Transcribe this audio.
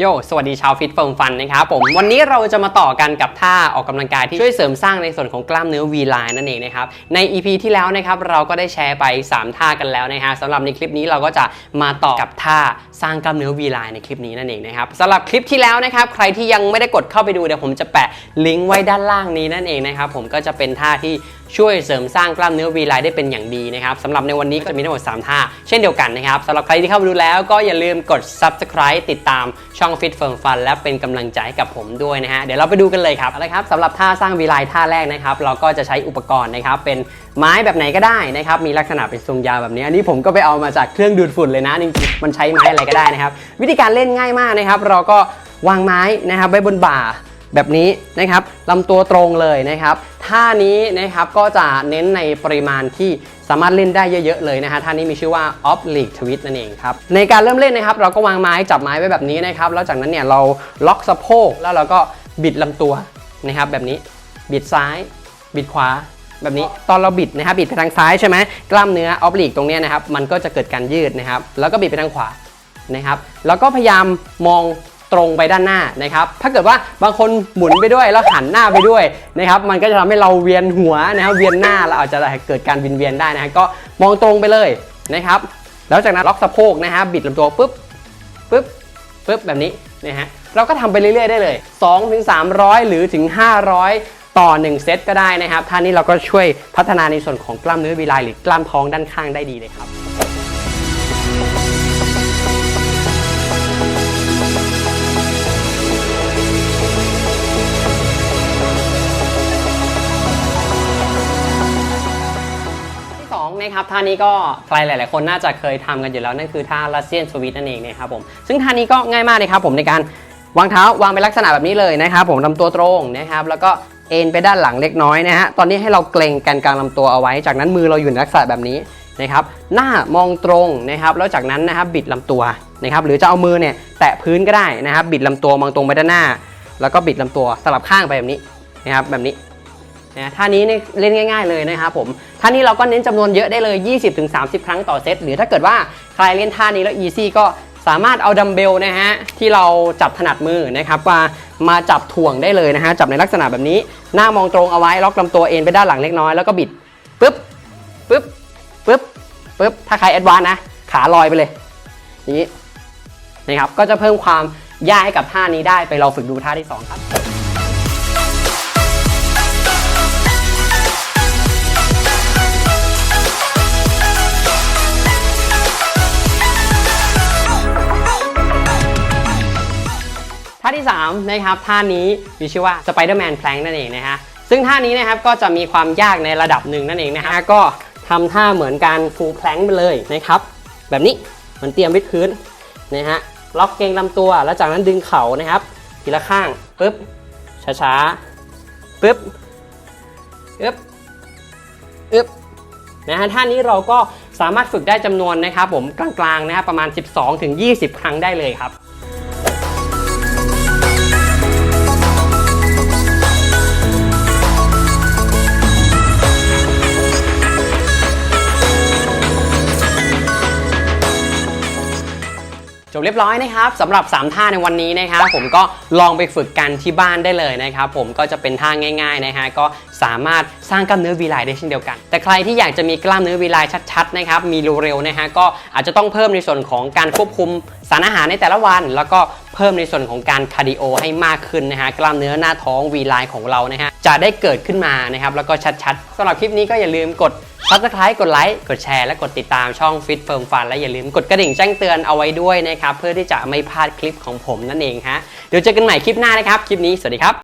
โยสวัสดีชาวฟิตเฟิร์มฟันนะครับผม วันนี้เราจะมาต่อกันกับท่าออกกำลังกายที่ช่วยเสริมสร้างในส่วนของกล้ามเนื้อ V line นั่นเองนะครับ ใน EP ที่แล้วนะครับเราก็ได้แชร์ไป 3 ท่ากันแล้วนะฮะสำหรับในคลิปนี้เราก็จะมาต่อกับท่าสร้างกล้ามเนื้อ V line ในคลิปนี้นั่นเองนะครับสำหรับคลิปที่แล้วนะครับใครที่ยังไม่ได้กดเข้าไปดูเดี๋ยวผมจะแปะลิงก์ไว้ด้านล่างนี้นั่นเองนะครับผมก็จะเป็นท่าที่ ช่วยเสริมสร้างกล้ามเนื้อ V line ได้เป็นอย่างดีนะครับสำหรับในวันนี้ก็จะมีทั้งหมด 3 ท่า เช่นเดียวกันนะครับสำหรับใครที่เข้ามาดูแล้วก็อย่าลืมกด subscribe ติดตามช่อง Fit Firm Fun และเป็นกำลังใจให้กับผมด้วยนะฮะเดี๋ยวเราไปดูกันเลยครับเอาละครับสำหรับท่าสร้าง V line ท่าแรกนะครับเราก็จะใช้อุปกรณ์นะครับเป็นไม้แบบไหนก็ได้นะครับมีลักษณะเป็นทรงยาวแบบนี้อันนี้ผมก็ไปเอามาจากเครื่องดูดฝุ่นเลยนะจริงๆมันใช้ไม้อะไรก็ได้นะครับวิธีการเล่นง่ายมากนะครับ เราก็วางไม้นะครับไว้บนบ่าแบบนี้นะครับลำตัวตรงเลยนะครับ ท่านี้นะครับก็จะเน้นในปริมาณที่สามารถเล่นได้เยอะๆเลยนะฮะท่านี้มีชื่อว่า oblique twist นั่นเองครับ ในการเริ่มเล่นนะครับ เราก็วางไม้จับไม้ไว้แบบนี้นะครับ แล้วจากนั้นเนี่ยเราล็อกสะโพกแล้วเราก็บิดลำตัวนะครับแบบนี้บิดซ้าย บิดขวาแบบนี้ตอนเราบิดนะครับบิดไปทางซ้ายใช่ไหมกล้ามเนื้อ oblique ตรงนี้นะครับมันก็จะเกิดการยืดนะครับ แล้วก็บิดไปทางขวานะครับ แล้วก็พยายามมอง ตรงไปด้านหน้านะครับ ถ้าเกิดว่าบางคนหมุนไปด้วยแล้วหันหน้าไปด้วยนะครับมันก็จะทำให้เราเวียนหัวนะครับเวียนหน้าเราอาจจะเกิดการวินเวียนได้นะฮะก็มองตรงไปเลยนะครับแล้วจากนั้นล็อกสะโพกนะฮะบิดลำตัวปุ๊บปุ๊บปุ๊บแบบนี้นะฮะเราก็ทำไปเรื่อยๆได้เลย2ถึง300 หรือถึง 500 ต่อ 1 เซตก็ได้นะครับท่านี้เราก็ช่วยพัฒนาในส่วนของกล้ามเนื้อวีไลหรือกล้ามท้องด้านข้างได้ดีเลยครับ นะครับท่านี้ก็ใครหลาย ๆ คนน่าจะเคยทำกันอยู่แล้วนั่นคือท่าลัสเซียนสวิตนั่นเองนะครับผมซึ่งท่านี้ก็ง่ายมากนะครับผมในการวางเท้าวางเป็นลักษณะแบบนี้เลยนะครับผมลำตัวตรงนะครับแล้วก็เอ็นไปด้านหลังเล็กน้อยนะฮะตอนนี้ให้เราเกรงแกนกลางลำตัวเอาไว้ จากนั้นมือเราอยู่ในลักษณะแบบนี้นะครับหน้ามองตรงนะครับแล้วจากนั้นนะครับบิดลำตัวนะครับหรือจะเอามือเนี่ยแตะพื้นก็ได้นะครับบิดลำตัวมองตรงไปด้านหน้า แล้วก็บิดลำตัวสลับข้างไปแบบนี้นะครับแบบนี้ นะท่านี้เนี่ยเล่นง่าย ๆเลยนะครับผมท่านี้เราก็เน้นจำนวนเยอะได้เลย 20-30 ครั้งต่อเซตหรือถ้าเกิดว่าใครเล่นท่านี้แล้วอีซี่ก็สามารถเอาดัมเบลนะฮะที่เราจับถนัดมือนะครับมามาจับถ่วงได้เลยนะฮะจับในลักษณะแบบนี้ หน้ามองตรงเอาไว้ล็อกลำตัวเอ็นไปด้านหลังเล็กน้อยแล้วก็บิดปึ๊บปึ๊บปึ๊บปึ๊บถ้าใครแอดวานนะ ขาลอยไปเลยอย่างนี้นะครับก็จะเพิ่มความยากให้กับท่านี้ได้ไปลองฝึกดูท่าที่สองครับ ท่าที่3นะครับท่านี้มีชื่อว่า Spider-Man Plank นั่นเองนะฮะซึ่งท่านี้นะครับก็จะมีความยากในระดับหนึ่งนั่นเองนะฮะก็ทำท่าเหมือนการ full plank ไปเลยนะครับแบบนี้เหมือนเตรียมวิดพื้นนะฮะล็อกเกงลำตัว แล้วจากนั้นดึงเข่านะครับ ทีละข้างปึ๊บช้าๆปึ๊บอึ๊บอึ๊บนะฮะท่านี้เราก็สามารถฝึกได้จำนวนนะครับผมกลางๆนะครับประมาณ 12-20 ครั้งได้เลยครับ จบเรียบร้อยนะครับสำหรับ 3 ท่าในวันนี้นะครับผมก็ลองไปฝึกกันที่บ้านได้เลยนะครับผมก็จะเป็นท่าง่ายๆนะฮะก็สามารถสร้างกล้ามเนื้อวีไลได้เช่นเดียวกัน แต่ใครที่อยากจะมีกล้ามเนื้อวีไลชัดๆนะครับมีเร็วๆนะฮะก็อาจจะต้องเพิ่มในส่วนของการควบคุมสารอาหารในแต่ละวัน แล้วก็เพิ่มในส่วนของการคาร์ดิโอให้มากขึ้นนะฮะกล้ามเนื้อหน้าท้องวีไลของเรานะฮะจะได้เกิดขึ้นมานะครับแล้วก็ชัดๆสำหรับคลิปนี้ก็อย่าลืมกด ซับสไครต์กดไลค์ กดแชร์ และกดติดตามช่อง Fit Firm Fun และอย่าลืมกดกระดิ่งแจ้งเตือนเอาไว้ด้วยนะครับ เพื่อที่จะไม่พลาดคลิปของผมนั่นเองฮะ เดี๋ยวเจอกันใหม่คลิปหน้านะครับ คลิปนี้ สวัสดีครับ